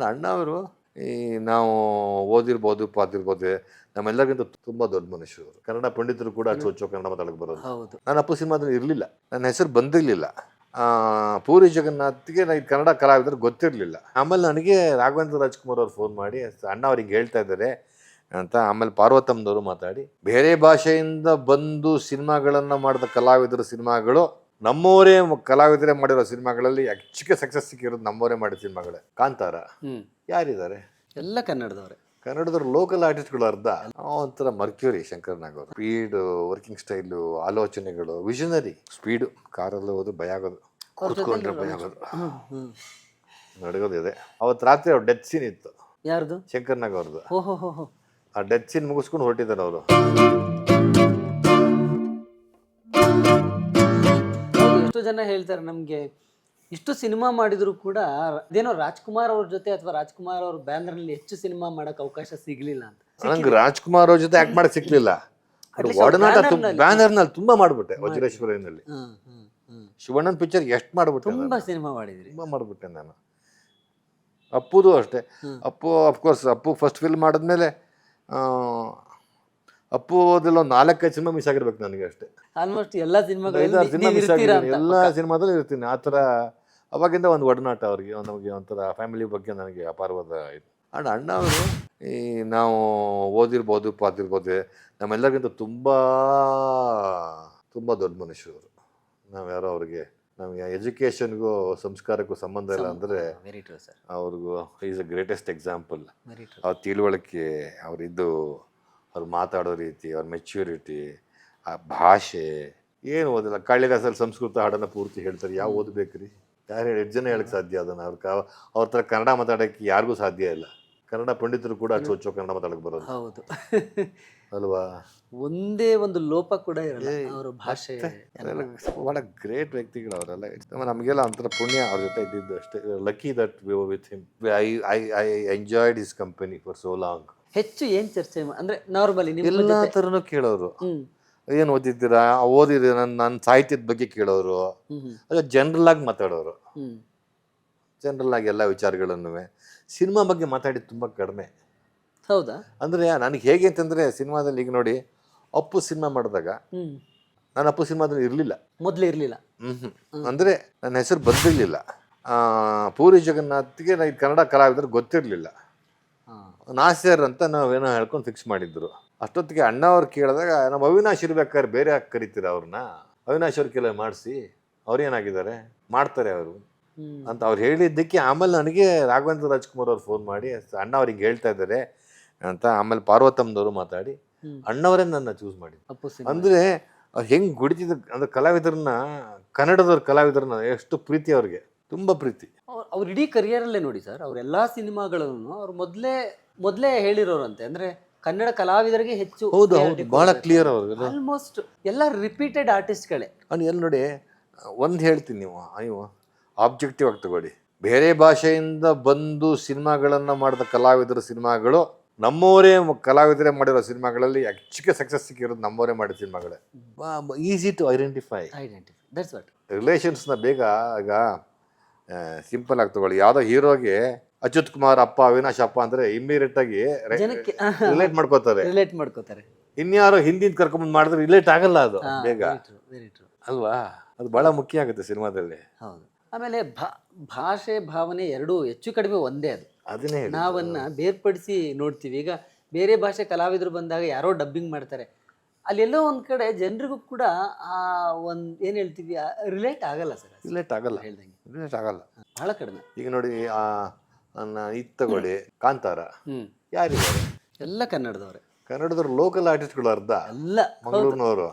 ಅಣ್ಣ ಅವರು ಈ ನಾವು ಓದಿರ್ಬೋದು ಪಾತಿರ್ಬೋದು ನಮ್ಮೆಲ್ಲರಿಗಿಂತ ತುಂಬ ದೊಡ್ಡ ಮನುಷ್ಯರು ಕನ್ನಡ ಪಂಡಿತರು ಕೂಡ ಚೋಚೋ ಕನ್ನಡ ಮಾತಾಡಕ್ಕೆ ಬರೋದು. ಹೌದು. ನಾನು ಅಪ್ಪು ಸಿನಿಮಾದಲ್ಲಿ ಇರಲಿಲ್ಲ. ನನ್ನ ಹೆಸರು ಬಂದಿರಲಿಲ್ಲ. ಪೂರಿ ಜಗನ್ನಾಥ್ಗೆ ನನಗೆ ಕನ್ನಡ ಕಲಾವಿದರು ಗೊತ್ತಿರಲಿಲ್ಲ. ಆಮೇಲೆ ನನಗೆ ರಾಘವೇಂದ್ರ ರಾಜ್ಕುಮಾರ್ ಅವ್ರು ಫೋನ್ ಮಾಡಿ ಅಣ್ಣ ಅವ್ರಿಗೆ ಹೇಳ್ತಾ ಇದ್ದಾರೆ ಅಂತ ಆಮೇಲೆ ಪಾರ್ವತಮ್ಮನವರು ಮಾತಾಡಿ ಬೇರೆ ಭಾಷೆಯಿಂದ ಬಂದು ಸಿನಿಮಾಗಳನ್ನು ಮಾಡಿದ ಕಲಾವಿದರ ಸಿನಿಮಾಗಳು ನಮ್ಮವರೇ ಕಲಾವಿದರೇ ಮಾಡಿರೋ ಸಿನಿಮಾಗಳಲ್ಲಿ ಹೆಚ್ಚಿಗೆ ಸಕ್ಸಸ್ ಸಿಕ್ಕಿರೋದು ನಮ್ಮವರೇ ಮಾಡಿದ ಸಿನಿಮಾಗಳೇ. ಕಾಂತಾರ ಯಾರಿದ್ದಾರೆ? ಎಲ್ಲ ಕನ್ನಡದವ್ರೆ. ಕನ್ನಡದವ್ರು ಲೋಕಲ್ ಆರ್ಟಿಸ್ಟ್ಗಳು ಅರ್ಧ. ಒಂಥರ ಮರ್ಕ್ಯೂರಿ ಶಂಕರ್ ನಾಗವ್ರ. ಸ್ಪೀಡ್ ವರ್ಕಿಂಗ್ ಸ್ಟೈಲು ಆಲೋಚನೆಗಳು ವಿಷನರಿ ಸ್ಪೀಡು ಕಾರಲ್ಲಿ ಹೋದ್ರು ಭಯ ಆಗೋದು. ಕೂತ್ಕೊಂಡ್ರೆ ಭಯ ಆಗೋದು. ನಡಗೋದಿದೆ ಅವತ್ತು ರಾತ್ರಿ ಅವ್ರ ಡೆತ್ ಸೀನ್ ಇತ್ತು. ಯಾರ್ದು? ಶಂಕರ್ ನಾಗ್ ಅವ್ರದ್ದು ಓಹೋ ಹೋ ಹೋ ಆ ಡೆತ್ ಸೀನ್ ಮುಗಿಸ್ಕೊಂಡು ಹೊರಟಿದ್ದಾರೆ ಅವರು. ಜನ ಹೇಳ್ತಾರೆ ನಮಗೆ ಇಷ್ಟು ಸಿನಿಮಾ ಮಾಡಿದರೂ ಕೂಡ ಅದೇನೋ ರಾಜ್ಕುಮಾರ್ ಅವ್ರ ಜೊತೆ ಅಥವಾ ರಾಜ್ಕುಮಾರ್ ಅವ್ರ ಬ್ಯಾನರ್ನಲ್ಲಿ ಹೆಚ್ಚು ಸಿನಿಮಾ ಮಾಡಕ್ ಅವಕಾಶ ಸಿಗ್ಲಿಲ್ಲ ಅಂತ. ನಂಗೆ ರಾಜ್ಕುಮಾರ್ ಅವ್ರ ಜೊತೆ ಆಕ್ಟ್ ಮಾಡಕ್ ಸಿಕ್ಲಿಲ್ಲ ಒಡನಾಟ ಬ್ಯಾನರ್ನಲ್ಲಿ ನಲ್ಲಿ. ಬ್ಯಾನರ್ನಲ್ಲಿ ತುಂಬಾ ಮಾಡ್ಬಿಟ್ಟೆ ವಜ್ರೇಶ್ವರಿನಲ್ಲಿ ಶಿವಣ್ಣನ್ ಪಿಕ್ಚರ್ ಎಷ್ಟು ಮಾಡ್ಬಿಟ್ಟೆ. ತುಂಬಾ ಸಿನಿಮಾ ಮಾಡಿದ್ರಿ. ತುಂಬ ಮಾಡ್ಬಿಟ್ಟೆ ನಾನು. ಅಪ್ಪುದು ಅಷ್ಟೇ. Appu of course Appu first film ಮಾಡಿದ್ಮೇಲೆ ಆ, ಅಪ್ಪು ಓದೆಲ್ಲ ಒಂದು ನಾಲ್ಕೈದು ಸಿನಿಮಾ ಮಿಸ್ ಆಗಿರ್ಬೇಕು ನನಗೆ ಅಷ್ಟೇ. ಆಲ್ಮೋಸ್ಟ್ ಎಲ್ಲ ಐದಾರು ಸಿನಿಮಾ ಮಿಸ್ ಆಗಿದ್ದೀನಿ. ಎಲ್ಲ ಸಿನಿಮಾದಲ್ಲೂ ಇರ್ತೀನಿ. ಆ ಥರ ಅವಾಗಿಂದ ಒಂದು ಒಡನಾಟ ಅವ್ರಿಗೆ ನಮಗೆ ಒಂಥರ ಫ್ಯಾಮಿಲಿ ಬಗ್ಗೆ ನನಗೆ ಅಪಾರವಾದ ಇದು. ಅಂಡ್ ಅಣ್ಣ ಅವರು ಈ ನಾವು ಓದಿರ್ಬೋದು ಪಾತಿರ್ಬೋದು ನಮ್ಮೆಲ್ಲರಿಗಿಂತ ತುಂಬ ತುಂಬ ದೊಡ್ಡ ಮನುಷ್ಯರು. ಅವರು ನಾವು ಯಾರೋ ಅವ್ರಿಗೆ ನಮಗೆ ಎಜುಕೇಷನ್ಗೂ ಸಂಸ್ಕಾರಕ್ಕೂ ಸಂಬಂಧ ಇಲ್ಲ ಅಂದರೆ ಅವ್ರಿಗೂ ಈಸ್ ಅ ಗ್ರೇಟೆಸ್ಟ್ ಎಕ್ಸಾಂಪಲ್ ಅವ್ರ ತಿಳುವಳಿಕೆ ಅವರಿದ್ದು ಅವ್ರು ಮಾತಾಡೋ ರೀತಿ ಅವ್ರ ಮೆಚ್ಯೂರಿಟಿ ಆ ಭಾಷೆ ಏನು ಓದಿಲ್ಲ. ಕಾಳಿದಾಸಲ್ಲಿ ಸಂಸ್ಕೃತ ಹಾಡನ್ನು ಪೂರ್ತಿ ಹೇಳ್ತಾರೆ. ಯಾವ ಓದ್ಬೇಕ್ರಿ? ಯಾರು ಹೇಳಿ ಎಷ್ಟು ಜನ ಹೇಳಕ್ಕೆ ಸಾಧ್ಯ ಅದನ್ನು? ಅವ್ರ ಅವ್ರ ಥರ ಕನ್ನಡ ಮಾತಾಡೋಕ್ಕೆ ಯಾರಿಗೂ ಸಾಧ್ಯ ಇಲ್ಲ. ಕನ್ನಡ ಪಂಡಿತರು ಕೂಡ ಚೋಚೋ ಕನ್ನಡ ಮಾತಾಡಕ್ಕೆ ಬರೋದು ಹೌದು. ಅಲ್ವಾ? ಒಂದೇ ಒಂದು ಲೋಪ ಕೂಡ ಇರಲ್ಲ ಅವರ ಭಾಷೆ. ಬಹಳ ಗ್ರೇಟ್ ವ್ಯಕ್ತಿಗಳು ಅವರೆಲ್ಲ. ನಮಗೆಲ್ಲ ಒಂಥರ ಪುಣ್ಯ ಅವ್ರ ಜೊತೆ ಇದ್ದಿದ್ದು ಅಷ್ಟೇ. Lucky that we with him I I I enjoyed his company for so long ಹೆಚ್ಚು ಏನ್ ಚರ್ಚೆ ಅಂದ್ರೆ ನಾರ್ಮಲಿ ಎಲ್ಲ ಜೊತೆ ಕೇಳೋರು. ಏನ್ ಓದಿದ್ದೀರಾ? ಓದಿದ ನನ್ನ ನನ್ನ ಸಾಹಿತ್ಯದ ಬಗ್ಗೆ ಕೇಳೋರು. ಅದೇ ಜನರಲ್ ಆಗಿ ಮಾತಾಡೋರು. ಜನರಲ್ ಆಗಿ ಎಲ್ಲ ವಿಚಾರಗಳನ್ನು. ಸಿನಿಮಾ ಬಗ್ಗೆ ಮಾತಾಡಿದ್ದು ತುಂಬಾ ಕಡಿಮೆ. ಹೌದಾ? ಅಂದ್ರೆ ನನಗೆ ಹೇಗೆ ಅಂತಂದ್ರೆ ಸಿನಿಮಾದಲ್ಲಿ ಈಗ ನೋಡಿ ಅಪ್ಪು ಸಿನಿಮಾ ಮಾಡಿದಾಗ ನಾನು ಅಪ್ಪು ಸಿನಿಮಾದಲ್ಲಿ ಇರಲಿಲ್ಲ. ಮೊದಲೇ ಇರಲಿಲ್ಲ. ಹ್ಮ್ ಅಂದ್ರೆ ನನ್ನ ಹೆಸರು ಬಂದಿರಲಿಲ್ಲ. ಪೂರಿ ಜಗನ್ನಾಥ್ಗೆ ನನಗೆ ಕನ್ನಡ ಕಲಾವಿದರು ಗೊತ್ತಿರಲಿಲ್ಲ. ಹಾ ನಾಸ್ಯರ್ ಅಂತ ನಾವೇನೋ ಹೇಳ್ಕೊಂಡು ಫಿಕ್ಸ್ ಮಾಡಿದ್ರು. ಅಷ್ಟೊತ್ತಿಗೆ ಅಣ್ಣ ಅವ್ರು ಕೇಳಿದಾಗ ನಮ್ಮ ಅವಿನಾಶ್ ಇರ್ಬೇಕಾದ್ರೆ ಬೇರೆ ಯಾಕೆ ಕರಿತೀರ ಅವ್ರನ್ನ? ಅವಿನಾಶ್ ಅವ್ರ ಕೆಲ ಮಾಡಿಸಿ ಅವ್ರೇನಾಗಿದ್ದಾರೆ ಮಾಡ್ತಾರೆ ಅವರು. ಅಂತ ಅವ್ರು ಹೇಳಿದ್ದಕ್ಕೆ ಆಮೇಲೆ ನನಗೆ ರಾಘವೇಂದ್ರ ರಾಜ್ಕುಮಾರ್ ಅವ್ರು ಫೋನ್ ಮಾಡಿ ಅಣ್ಣ ಅವ್ರಿಗೆ ಹೇಳ್ತಾ ಇದ್ದಾರೆ ಅಂತ ಆಮೇಲೆ ಪಾರ್ವತಮ್ಮನವರು ಮಾತಾಡಿ. ಅಣ್ಣವರೇ ನನ್ನ ಚೂಸ್ ಮಾಡಿ ಅಂದರೆ ಅವ್ರು ಹೆಂಗೆ ಗುಡಿತಿದ್ದ ಅಂದ್ರೆ ಕಲಾವಿದರನ್ನ ಕನ್ನಡದವ್ರ ಕಲಾವಿದರನ್ನ ಎಷ್ಟು ಪ್ರೀತಿ ಅವ್ರಿಗೆ. ತುಂಬ ಪ್ರೀತಿ. ಅವ್ರ- ಇಡೀ ಕರಿಯರ್ ಅಲ್ಲೇ ನೋಡಿ ಸರ್ ಅವ್ರ ಎಲ್ಲಾ ಸಿನಿಮಾಗಳನ್ನು ಅವ್ರು ಮೊದಲೇ ಮೊದಲೇ ಹೇಳಿರೋರಂತೆ. ಅಂದ್ರೆ ಕನ್ನಡ ಕಲಾವಿದರಿಗೆ ಹೆಚ್ಚು ಹೌದು ಹೌದು. ಭಾಳ ಕ್ಲಿಯರ್ ಅವ್ರಿಗೆ ಆಲ್ಮೋಸ್ಟ್ ಎಲ್ಲ ರಿಪೀಟೆಡ್ ಆರ್ಟಿಸ್ಟ್ಗಳೇ ಅವ್ನು ಎಲ್ಲಿ ನೋಡಿ ಒಂದು ಹೇಳ್ತೀನಿ ನೀವು ನೀವು ಆಬ್ಜೆಕ್ಟಿವ್ ಆಗಿ ತಗೊಳ್ಳಿ. ಬೇರೆ ಭಾಷೆಯಿಂದ ಬಂದು ಸಿನಿಮಾಗಳನ್ನ ಮಾಡಿದ ಕಲಾವಿದರ ಸಿನಿಮಾಗಳು ನಮ್ಮವರೇ ಕಲಾವಿದರೇ ಮಾಡಿರೋ ಸಿನಿಮಾಗಳಲ್ಲಿ ಹೆಚ್ಚಿಗೆ ಸಕ್ಸಸ್ ಸಿಕ್ಕಿರೋದು ನಮ್ಮವರೇ ಮಾಡಿದ ಸಿನಿಮಾಗಳೇ. Easy to identify identify that's what ರಿಲೇಷನ್ಸ್ನ ಬೇಗ ಈಗ ಸಿಂಪಲ್ ಆಗಿ ತಗೊಳ್ಳಿ. ಯಾವುದೋ ಹೀರೋಗೆ ಅಚ್ಯುತ್ ಕುಮಾರ್ ಅಪ್ಪ ಅವಿನಾಶ್ ಅಪ್ಪ ಅಂದ್ರೆ ಇಮ್ಮಿಡಿಯೇಟ್ ಆಗಿ ಜನಕ್ಕೆ ರಿಲೇಟ್ ಮಾಡ್ಕೋತಾರೆ. ರಿಲೇಟ್ ಮಾಡ್ಕೋತಾರೆ. ಇನ್ಯಾರೋ ಹಿಂದಿನ ಕರ್ಕೊಂಡ್ ಮಾಡಿದ್ರೆ ರಿಲೇಟ್ ಆಗಲ್ಲ ಅದು ಬೇಗ. ಅಲ್ವಾ? ಅದು ಬಹಳ ಮುಖ್ಯ ಆಗುತ್ತೆ ಸಿನಿಮಾದಲ್ಲಿ. ಹೌದು. ಆಮೇಲೆ ಭಾಷೆ ಭಾವನೆ ಎರಡೂ ಹೆಚ್ಚು ಕಡಿಮೆ ಒಂದೇ ಅದು. ಅದನ್ನೇ ನಾವನ್ನ ಬೇರ್ಪಡಿಸಿ ನೋಡ್ತೀವಿ. ಈಗ ಬೇರೆ ಭಾಷೆ ಕಲಾವಿದರು ಬಂದಾಗ ಯಾರೋ ಡಬ್ಬಿಂಗ್ ಮಾಡ್ತಾರೆ. ಅಲ್ಲೆಲ್ಲೋ ಒಂದು ಕಡೆ ಜನರಿಗೂ ಕೂಡ ಆ ಒಂದು ಏನು ಹೇಳ್ತೀವಿ ರಿಲೇಟ್ ಆಗಲ್ಲ ಸರ್. ರಿಲೇಟ್ ಆಗಲ್ಲ. ಹೇಳ್ದಂಗೆ. ರಿಲೇಟ್ ಆಗಲ್ಲ. ಬಹಳ ಕಡಿಮೆ. ಈಗ ನೋಡಿ ಆ ನನ್ನ ಇದು ತಗೊಳ್ಳಿ ಕಾಂತಾರ. ಹ್ಮ್. ಯಾರಿದ್ದಾರೆ? ಎಲ್ಲ ಕನ್ನಡದವ್ರೆ. ಕನ್ನಡದವ್ರು ಲೋಕಲ್ ಆರ್ಟಿಸ್ಟ್ಗಳು ಅರ್ಧ. ಎಲ್ಲ ಮಂಗಳೂರಿನವರು.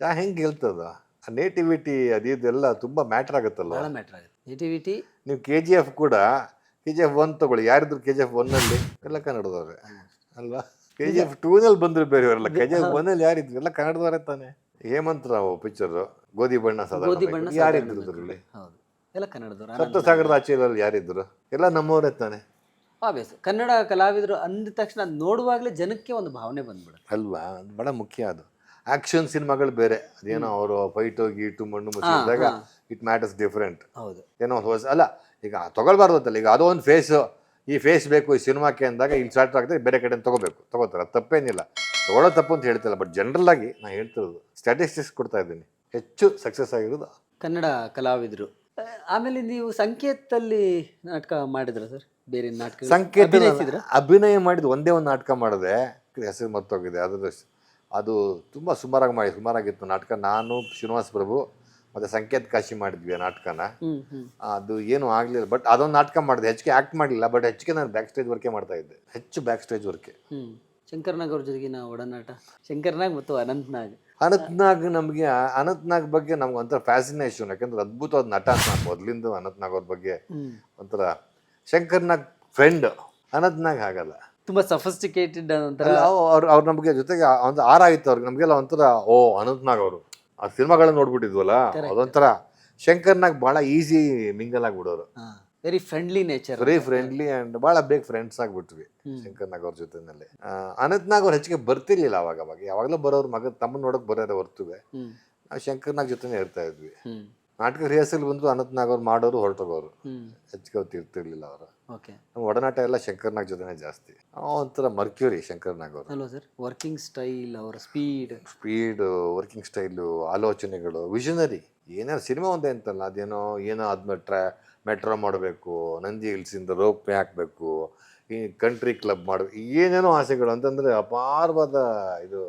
ಯಾ ಹೆಂಗೆ ಹೇಳ್ತದ? ಆ ನೇಟಿವಿಟಿ ಅದಿದೆಲ್ಲ ಇದೆಲ್ಲ ತುಂಬ ಮ್ಯಾಟ್ರ್ ಆಗುತ್ತಲ್ಲ ಬಹಳ ಮ್ಯಾಟ್ರ್ ಆಗುತ್ತೆ. ನೇಟಿವಿಟಿ ನೀವು ಕೆ ಜಿ ಎಫ್ ಕೂಡ ಕೆ ಜಿ ಎಫ್ ಒನ್ ತಗೊಳ್ಳಿ. ಯಾರಿದ್ರು ಕೆ ಜಿ ಎಫ್ ಒನ್ನಲ್ಲಿ ಎಲ್ಲ ಕನ್ನಡದವ್ರೆ. ಅಲ್ವಾ? ಕೆ ಜಿ ಎಫ್ ಟೂನಲ್ಲಿ ಬಂದ್ರು ಬೇರೆಯವರೆಲ್ಲ ಕೆ ಜಿ ಎಫ್ ಒನ್ನಲ್ಲಿ ಯಾರಿದ್ರು? ಎಲ್ಲ ಕನ್ನಡದವರೇ ತಾನೆ. ಹೇಮಂತ್ ರಾವ್ ಪಿಕ್ಚರ್ ಗೋಧಿ ಬಣ್ಣ ಗೋಧಿ ಬಣ್ಣ ಸಾಧಾರಣ ಯಾರಿದ್ರು ಇದರಲ್ಲಿ? ಹೌದು. ಎಲ್ಲ ಕನ್ನಡದವ್ರು. ಸಪ್ತಸಾಗರದ ಆಚೆಯಲ್ಲಿ ಯಾರಿದ್ರು? ಎಲ್ಲ ನಮ್ಮವರೇ ತಾನೆ. ಆಬ್ವಿಯಸ್ ಕನ್ನಡ ಕಲಾವಿದರು ಅಂದ ತಕ್ಷಣ ಅದ್ ನೋಡುವಾಗಲೇ ಜನಕ್ಕೆ ಒಂದು ಭಾವನೆ ಬಂದ್ಬಿಡುತ್ತೆ. ಅಲ್ವಾ? ಅದು ಬಹಳ ಮುಖ್ಯ ಅದು. ಆಕ್ಷನ್ ಸಿನಿಮಾಗಳು ಬೇರೆ. ಅದೇನೋ ಅವರು ಫೈಟು ಗೀಟು ಮಣ್ಣು ಮುಚ್ಚಿದಾಗ ಇಟ್ ಮ್ಯಾಟರ್ಸ್ ಡಿಫ್ರೆಂಟ್ ಹೌದು. ಏನೋ ಒಂದು ಹೊಸ ಅಲ್ಲ ಈಗ ತಗೊಳ್ಬಾರ್ದು ಅಂತಲ್ಲ. ಈಗ ಅದೋ ಒಂದು ಫೇಸು ಈ ಫೇಸ್ ಬೇಕು ಈ ಸಿನಿಮಾಕ್ಕೆ ಅಂದಾಗ ಇಲ್ಲಿ ಸ್ಟಾರ್ಟ್ ಆಗ್ತದೆ ಬೇರೆ ಕಡೆ ತಗೋಬೇಕು. ತಗೋತಾರೆ. ಅದು ತಪ್ಪೇನಿಲ್ಲ. ತಗೊಳ್ಳೋ ತಪ್ಪು ಅಂತ ಹೇಳ್ತಿಲ್ಲ. ಬಟ್ ಜನರಲ್ ಆಗಿ ನಾನು ಹೇಳ್ತಿರೋದು ಸ್ಟ್ಯಾಟಿಸ್ಟಿಕ್ಸ್ ಕೊಡ್ತಾ ಇದ್ದೀನಿ. ಹೆಚ್ಚು ಸಕ್ಸಸ್ ಆಗಿರೋದು ಕನ್ನಡ ಕಲಾವಿದರು. ಆಮೇಲೆ ನೀವು ಸಂಕೇತದಲ್ಲಿ ನಾಟಕ ಮಾಡಿದ್ರ ಸರ್? ಬೇರೆ ನಾಟಕ ಸಂಕೇತ ಅಭಿನಯಿಸಿದ್ರ? ಅಭಿನಯ ಮಾಡಿದ ಒಂದೇ ಒಂದು ನಾಟಕ ಮಾಡಿದೆ. ಹೆಸರು ಮರ್ತೋಗಿದೆ. ಅದು ಅದು ತುಂಬ ಸುಮಾರಾಗಿ ಮಾಡಿ ಸುಮಾರಾಗಿತ್ತು ನಾಟಕ. ನಾನು ಶ್ರೀನಿವಾಸ್ ಪ್ರಭು ಮತ್ತೆ ಸಂಕೇತ್ ಕಾಶಿ ಮಾಡಿದ್ವಿ ಆ ನಾಟಕನ. ಅದು ಏನು ಆಗಲಿಲ್ಲ. ಬಟ್ ಅದೊಂದು ನಾಟಕ ಮಾಡಿದೆ. ಹೆಚ್ಚಿಗೆ ಆಕ್ಟ್ ಮಾಡಲಿಲ್ಲ. ಬಟ್ ಹೆಚ್ಚಿಗೆ ನಾನು ಬ್ಯಾಕ್ ಸ್ಟೇಜ್ ವರ್ಕೇ ಮಾಡ್ತಾ ಇದ್ದೆ. ಹೆಚ್ಚು ಬ್ಯಾಕ್ ಸ್ಟೇಜ್ ವರ್ಕೆ ಶಂಕರ್ನಾಗ್ ಅವ್ರ ಜೊತೆಗಿನ ಒಡನಾಟ. ಶಂಕರ್ನಾಗ್ ಮತ್ತು ಅನಂತ್ನಾಗ್. ಅನಂತ್ನಾಗ್ ನಮಗೆ ಅನಂತ್ನಾಗ್ ಬಗ್ಗೆ ನಮ್ಗೆ ಒಂಥರ ಫ್ಯಾಸಿನೇಷನ್ ಯಾಕಂದ್ರೆ ಅದ್ಭುತವಾದ ನಟ ಅಂತ ನಾವು ಮೊದಲಿಂದ ಅನಂತ್ನಾಗ್ ಅವ್ರ ಬಗ್ಗೆ ಒಂಥರ ಶಂಕರ್ನಾಗ್ ಫ್ರೆಂಡ್ ಅನಂತ್ನಾಗ್ ಆಗಲ್ಲ ತುಂಬಾ ಸಫಿಸ್ಟಿಕೇಟೆಡ್ ಒಂಥರ ಅವ್ರು ಅವ್ರು ನಮಗೆ ಜೊತೆಗೆ ಒಂದು ಆರ ಆಯ್ತು ಅವ್ರಿಗೆ ನಮಗೆಲ್ಲ ಒಂಥರ ಓ ಅನಂತ್ನಾಗ್ ಅವರು. ಆ ಸಿನಿಮಾಗಳನ್ನ ನೋಡ್ಬಿಟ್ಟಿದ್ವಲ್ಲ ಅದೊಂಥರ ಶಂಕರ್ನಾಗ್ ಭಾಳ easy mingle ಆಗ್ಬಿಡೋರು. Very friendly nature very friendly and ಭಾಳ ಬೇಗ ಫ್ರೆಂಡ್ಸ್ ಆಗ್ಬಿಟ್ವಿ ಶಂಕರ್ನಾಗ್ ಅವ್ರ ಜೊತೆನಲ್ಲಿ. ಅನಂತ್ನಾಗ್ ಅವ್ರು ಹೆಚ್ಚಿಗೆ ಬರ್ತಿರ್ಲಿಲ್ಲ ಅವಾಗ ಅವಾಗ. ಯಾವಾಗಲೂ ಬರೋರ್ ಮಗ ತಮ್ಮ ನೋಡಕ್ ಬರೋರೆ ಹೊರ್ತುವೆ. ನಾವು ಶಂಕರ್ ನಾಗ್ ಜೊತೆನೇ ಇರ್ತಾ ಇದ್ವಿ. ನಾಟಕ ರಿಹರ್ಸಲ್ ಬಂದ್ರು ಅನಂತ್ ನಾಗ್ ಅವ್ರು ಮಾಡೋರು ಹೊರಟೋಗೋರು. ಹೆಚ್ಚಿಗೆ ಹೊತ್ತು ಇರ್ತಿರ್ಲಿಲ್ಲ ಅವರು. ನಮ್ಮ ಒಡನಾಟ ಎಲ್ಲ ಶಂಕರ್ನಾಗ್ ಜೊತೆನೇ ಜಾಸ್ತಿ. ಒಂಥರ ಮರ್ಕ್ಯೂರಿ ಶಂಕರ್ನಾಗ್ ಅವರು. ಅಲ್ವಾ ಸರ್ ವರ್ಕಿಂಗ್ ಸ್ಟೈಲ್ ಅವರ ಸ್ಪೀಡ್ ಸ್ಪೀಡ್ ವರ್ಕಿಂಗ್ ಸ್ಟೈಲು ಆಲೋಚನೆಗಳು ವಿಷನರಿ ಏನಾರು ಸಿನಿಮಾ ಒಂದೇ ಅಂತಲ್ಲ ಅದೇನೋ ಏನೋ ಆದ್ಮೇಲೆ ಮೆಟ್ರೋ ಮಾಡಬೇಕು ನಂದಿ ಹಿಲ್ಸಿಂದ ರೋಪ್ ಹಾಕಬೇಕು ಈ ಕಂಟ್ರಿ ಕ್ಲಬ್ ಮಾಡಬೇಕು ಏನೇನೋ ಆಸೆಗಳು ಅಂತಂದರೆ ಅಪಾರವಾದ ಇದು.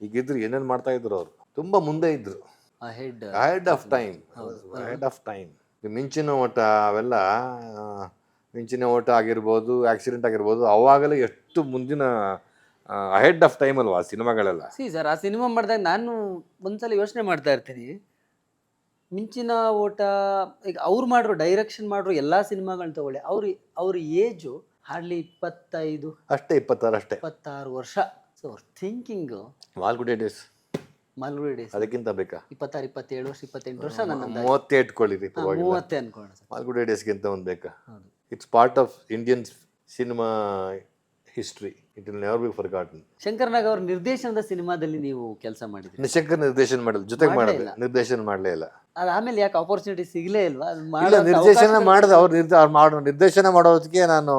ಈಗಿದ್ರು ಏನೇನು ಮಾಡ್ತಾ ಇದ್ರು ಅವರು? ತುಂಬ ಮುಂದೆ ಇದ್ರು. Head of time head of time ಮಿಂಚಿನ ಓಟ ಅವೆಲ್ಲ ಮಿಂಚಿನ ಓಟ ಆಗಿರ್ಬೋದು ಆಕ್ಸಿಡೆಂಟ್ ಆಗಿರ್ಬೋದು ಅವಾಗಲೇ ಎಷ್ಟು ಮುಂದಿನ ಹೆಡ್ ಆಫ್ ಟೈಮ್ ಅಲ್ವಾ ಸಿನಿಮಾಗಳೆಲ್ಲ? ಸಿ ಸರ್ ಆ ಸಿನಿಮಾ ಮಾಡಿದಾಗ ನಾನು ಒಂದ್ಸಲ ಯೋಚನೆ ಮಾಡ್ತಾ ಇರ್ತೀನಿ. ಮಿಂಚಿನ ಓಟ ಈಗ ಅವ್ರು ಮಾಡ್ರು ಡೈರೆಕ್ಷನ್ ಮಾಡ್ರು ಎಲ್ಲಾ ಸಿನಿಮಾಗಳನ್ನ ತಗೊಳ್ಳಿ. ಅವ್ರ ಅವ್ರ ಏಜು ಹಾರ್ಡ್ಲಿ ಇಪ್ಪತ್ತೈದು ಅಷ್ಟೇ ಇಪ್ಪತ್ತಾರು ಅಷ್ಟೇ. ಇಪ್ಪತ್ತಾರು ವರ್ಷ. ಸೊ ಅವ್ರ thinking Malgudi days Malgudi days ಅದಕ್ಕಿಂತ ಬೇಕಾ? ಇಪ್ಪತ್ತಾರು ಇಪ್ಪತ್ತೇಳು ವರ್ಷ ಇಪ್ಪತ್ತೆಂಟು ವರ್ಷ ನನ್ನ. ಮೂವತ್ತೇ ಇಟ್ಕೊಳ್ಳಿರಿ ಪರವಾಗಿಲ್ಲ. ಮೂವತ್ತೇ ಅನ್ಕೋಣ ಸರ್. ಮಾಲ್ಗುಡಿ ಡೇಸ್ಗಿಂತ ಒಂದು ಬೇಕಾ? It's part of Indian cinema history it will never be forgotten Shankar Nag ಅವ್ರ ನಿರ್ದೇಶನದ ಸಿನಿಮಾದಲ್ಲಿ ನೀವು ಕೆಲಸ ಮಾಡಿದ್ರಿ. ಶಂಕರ್ ನಿರ್ದೇಶನ ಮಾಡಲ್ಲ. ಜೊತೆಗೆ ಮಾಡಲ್ಲ ನಿರ್ದೇಶನ ಮಾಡಲೇ ಇಲ್ಲ. ಅದು ಆಮೇಲೆ ಯಾಕೆ ಆಪರ್ಚುನಿಟಿ ಸಿಗ್ಲೇ ಇಲ್ವಾ? ಅದು ಇಲ್ಲ ಮಾಡೋಂಥ ನಿರ್ದೇಶನ ಮಾಡಿದ ಅವ್ರು ನಿರ್ದ ಅವ್ರು ಮಾಡೋ ನಿರ್ದೇಶನ ಮಾಡೋದಕ್ಕೆ ನಾನು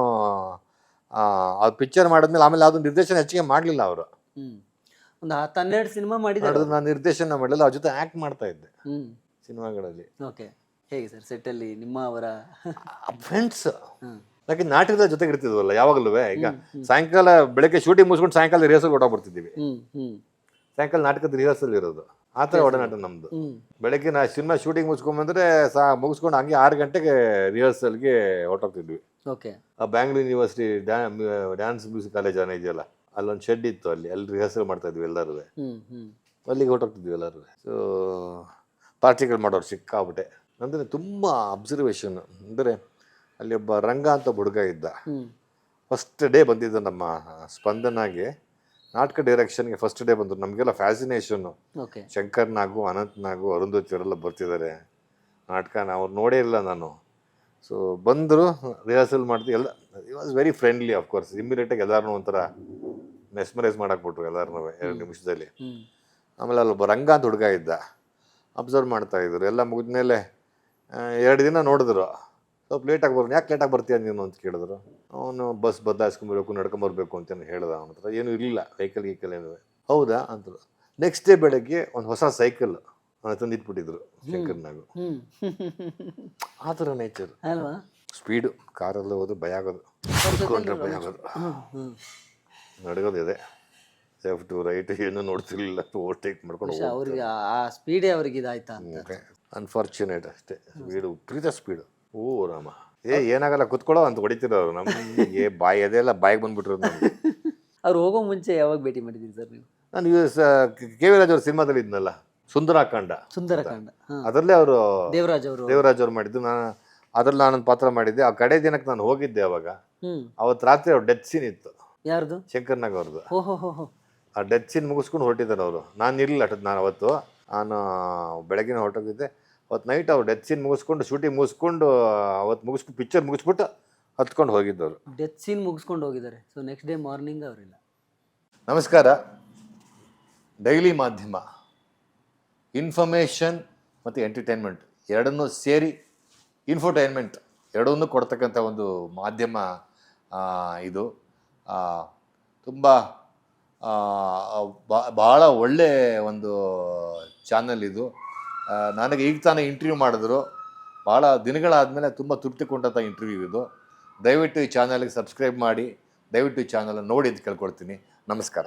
ಅವ್ರು ಪಿಕ್ಚರ್ ಮಾಡಿದ್ಮೇಲೆ ಆಮೇಲೆ ಅದು ನಿರ್ದೇಶನ ಹೆಚ್ಚಿಗೆ ಮಾಡಲಿಲ್ಲ ಅವರು. ಹ್ಮ್. ಒಂದು ಹತ್ತು ಹನ್ನೆರಡು ಸಿನಿಮಾ ಮಾಡಿದ್ದಾರೆ ಮಾಡಿದ್ರೆ ನಾನು ನಿರ್ದೇಶನ ಮಾಡಲಿಲ್ಲ ಅವ್ರ ಜೊತೆ ಆ್ಯಕ್ಟ್ ಮಾಡ್ತಾ ಇದ್ದೆ ಹ್ಮ್. ಸಿನಿಮಾಗಳಲ್ಲಿ. ಓಕೆ ಹೇಗೆ ಸರ್ ಸೆಟ್ಟಲ್ಲಿ ನಿಮ್ಮ ಅವರ ಫ್ರೆಂಡ್ಸ್ ಹ್ಮ್ ಯಾಕೆ ನಾಟಕದ ಜೊತೆಗೆ ಇರ್ತಿದ್ವಲ್ಲ ಯಾವಾಗಲೂ ಈಗ ಸಾಯಂಕಾಲ ಬೆಳಗ್ಗೆ ಶೂಟಿಂಗ್ ಮುಗಿಸ್ಕೊಂಡು ಸಾಯಂಕಾಲ ರಿಹರ್ಸಲ್ ಹೊರಟೋಗ್ಬಿಡ್ತಿದ್ದೀವಿ ಹ್ಮ್ ಹ್ಮ್. ಸಾಯಂಕಾಲ ನಾಟಕದ ರಿಹರ್ಸಲ್ ಇರೋದು. ಆ ಥರ ಒಡನಾಟ ನಮ್ಮದು ಬೆಳಗ್ಗೆ ನಾ ಸಿನಿಮಾ ಶೂಟಿಂಗ್ ಮುಗಿಸ್ಕೊಂಬಂದ್ರೆ ಸಾ ಮುಗಿಸ್ಕೊಂಡು ಹಂಗೆ ಆರು ಗಂಟೆಗೆ ರಿಹರ್ಸಲ್ಗೆ ಹೊರಟೋಗ್ತಿದ್ವಿ. ಓಕೆ ಆ Bangalore university dance music college ಅನ್ನ ಇದೆಯಲ್ಲ ಅಲ್ಲೊಂದು ಶೆಡ್ ಇತ್ತು ಅಲ್ಲಿ ಅಲ್ಲಿ ರಿಹರ್ಸಲ್ ಮಾಡ್ತಾ ಇದ್ವಿ ಎಲ್ಲರೂ ಅಲ್ಲಿಗೆ ಹೊರಟೋಗ್ತಿದ್ವಿ ಎಲ್ಲರೂ ಸೊ ಪಾರ್ಟಿಗಳು ಮಾಡೋರು ಸಿಕ್ಕಾಬಿಟ್ಟೆ ಅಂದರೆ ತುಂಬ ಅಬ್ಸರ್ವೇಷನ್ ಅಂದರೆ ಅಲ್ಲಿ ಒಬ್ಬ ರಂಗ ಅಂತ ಹುಡುಗ ಇದ್ದ. ಫಸ್ಟ್ ಡೇ ಬಂದಿದ್ದ ನಮ್ಮ ಸ್ಪಂದನಾಗೆ. ನಾಟಕ ಡೈರೆಕ್ಷನ್ಗೆ ಫಸ್ಟ್ ಡೇ ಬಂದರು. ನಮಗೆಲ್ಲ ಫ್ಯಾಸಿನೇಷನ್ನು ಓಕೆ ಶಂಕರ್ ನಾಗು ಅನಂತ್ ನಾಗು ಅರುಂಧತಿ ಅವರೆಲ್ಲ ಬರ್ತಿದ್ದಾರೆ. ನಾಟಕ ಅವ್ರು ನೋಡೇ ಇಲ್ಲ ನಾನು. ಸೊ ಬಂದರು ರಿಹರ್ಸಲ್ ಮಾಡ್ತೀವಿ ಎಲ್ಲ it was very friendly of course ಇಮಿಡಿಯೇಟಾಗಿ ಎಲ್ಲರನ್ನೂ ಒಂಥರ ಮೆಸ್ಮರೈಸ್ ಮಾಡಾಕ್ಬಿಟ್ರು ಎಲ್ಲರನ್ನೂ ಎರಡು ನಿಮಿಷದಲ್ಲಿ. ಆಮೇಲೆ ಅಲ್ಲೊಬ್ಬ ರಂಗ ಅಂತ ಹುಡುಗ ಇದ್ದ. ಅಬ್ಸರ್ವ್ ಮಾಡ್ತಾ ಇದ್ರು. ಎಲ್ಲ ಮುಗಿದ್ಮೇಲೆ ಎರಡು ದಿನ ನೋಡಿದ್ರು. ಸ್ವಲ್ಪ ಲೇಟಾಗಿ ಬರೋಣ ಯಾಕೆ ಲೇಟಾಗಿ ಬರ್ತೀಯ ನೀನು ಅಂತ ಕೇಳಿದ್ರು. ಅವನು ಬಸ್ ಬದಲಾಯಿಸ್ಕೊಂಬರ್ಬೇಕು ನಡ್ಕೊಂಬರ್ಬೇಕು ಅಂತ ಹೇಳಿದ. ಅವನ ಹತ್ರ ಏನೂ ಇರಲಿಲ್ಲ. ವೆಹಿಕಲ್ ಗೀಕಲ್ ಏನು. ಹೌದಾ? ಅಂತರು ನೆಕ್ಸ್ಟ್ ಡೇ ಬೆಳಗ್ಗೆ ಒಂದು ಹೊಸ ಸೈಕಲ್ ತಂದು ಇಟ್ಬಿಟ್ಟಿದ್ರು ಶಂಕರ್ನಾಗ. ಆ ಥರ ನೇಚರ್ ಸ್ಪೀಡು ಕಾರಲ್ಲಿ ಹೋದ್ರೆ ಭಯ ಆಗೋದು. ಕುತ್ಕೊಂಡ್ರೆ ಭಯ ಆಗೋದು. ನಡಗೋದು ಇದೆ. ಲೆಫ್ಟು ರೈಟ್ ಏನೂ ನೋಡ್ತಿರ್ಲಿಲ್ಲ. ಓವರ್ಟೇಕ್ ಮಾಡ್ಕೊಂಡು ಅವ್ರಿಗೆ ಆ- ಸ್ಪೀಡೇ ಅವ್ರಿಗೆ ಇದಾಯ್ತಾ ಅಂತ. ಅನ್ಫಾರ್ಚುನೇಟ್ ಅಷ್ಟೇ. ಸ್ಪೀಡು ವಿಪರೀತ ಸ್ಪೀಡು ಓ ರಾಮ. ಏ ಏನಾಗಲ್ಲ ಕುತ್ಕೊಳ್ಳೋ ಅಂತ ಹೊಡಿತಿರೋರು ಏ ಬಾಯಿ ಅದೆಲ್ಲ ಬಾಯಿಗೆ ಬಂದ್ಬಿಟ್ರು ನಮ್ಗೆ. ಅವ್ರು ಹೋಗೋ ಮುಂಚೆ ಯಾವಾಗ ಭೇಟಿ ಮಾಡಿದ್ದೀರಿ ಸರ್ ನೀವು? ನಾನು ಕೆ ವಿ ರಾಜ್ ಅವ್ರ ಸಿನಿಮಾದಲ್ಲಿ ಇದ್ನಲ್ಲ ಸುಂದರಾಕಾಂಡ. ಸುಂದರಕಾಂಡ ಹಾ. ಅದರಲ್ಲೇ ಅವರು ದೇವರಾಜ್ ಅವರು. ದೇವರಾಜ್ ಅವ್ರು ಮಾಡಿದ್ದು. ನಾನು ಅದ್ರಲ್ಲಿ ನಾನೊಂದು ಪಾತ್ರ ಮಾಡಿದ್ದೆ. ಆ ಕಡೆ ದಿನಕ್ಕೆ ನಾನು ಹೋಗಿದ್ದೆ ಅವಾಗ. ಹ್ಮ್. ಅವತ್ತು ರಾತ್ರಿ ಅವ್ರ ಡೆತ್ ಸೀನ್ ಇತ್ತು. ಯಾರ್ದು? ಶಂಕರ್ನಾಗ್ ಅವ್ರದ್ದು ಓ ಹೋ ಹೋ ಹೋ. ಆ ಡೆತ್ ಸೀನ್ ಮುಗಿಸ್ಕೊಂಡು ಹೊರಟಿದ್ದಾರೆ ಅವರು. ನಾನು ಇರಲಿಲ್ಲ ನಾನು ಅವತ್ತು. ನಾನು ಬೆಳಗಿನ ಹೊರಟೋಗಿದ್ದೆ. ಅವತ್ತು ನೈಟ್ ಅವ್ರು ಡೆತ್ ಸೀನ್ ಮುಗಿಸ್ಕೊಂಡು ಶೂಟಿಂಗ್ ಮುಗಿಸ್ಕೊಂಡು ಅವತ್ತು ಮುಗಿಸ್ಕೊಂಡು ಪಿಕ್ಚರ್ ಮುಗಿಸ್ಬಿಟ್ಟು ಹತ್ಕೊಂಡು ಹೋಗಿದ್ದವರು. ಡೆತ್ ಸೀನ್ ಮುಗಿಸ್ಕೊಂಡು ಹೋಗಿದ್ದಾರೆ. ಸೊ ನೆಕ್ಸ್ಟ್ ಡೇ ಮಾರ್ನಿಂಗ್ ಅವರಿಲ್ಲ. ನಮಸ್ಕಾರ. ಡೈಲಿ ಮಾಧ್ಯಮ ಇನ್ಫಾರ್ಮೇಷನ್ ಮತ್ತು ಎಂಟರ್ಟೈನ್ಮೆಂಟ್ ಎರಡನ್ನೂ ಸೇರಿ ಇನ್ಫೋಟೈನ್ಮೆಂಟ್ ಎರಡನ್ನೂ ಕೊಡ್ತಕ್ಕಂಥ ಒಂದು ಮಾಧ್ಯಮ ಇದು. ತುಂಬ ಭಾಳ ಒಳ್ಳೆ ಒಂದು ಚಾನಲ್ ಇದು. ನನಗೆ ಈಗ ತಾನೇ ಇಂಟರ್ವ್ಯೂ ಮಾಡಿದ್ರು. ಭಾಳ ದಿನಗಳಾದಮೇಲೆ ತುಂಬ ತೃಪ್ತಿ ಕೊಟ್ಟಂಥ ಇಂಟರ್ವ್ಯೂ ಇದು. ದಯವಿಟ್ಟು ಈ ಚಾನಲ್ಗೆ ಸಬ್ಸ್ಕ್ರೈಬ್ ಮಾಡಿ, ದಯವಿಟ್ಟು ಈ ಚಾನಲ್ ನೋಡಿ ಅಂತ ಕೇಳ್ಕೊಳ್ತೀನಿ. ನಮಸ್ಕಾರ.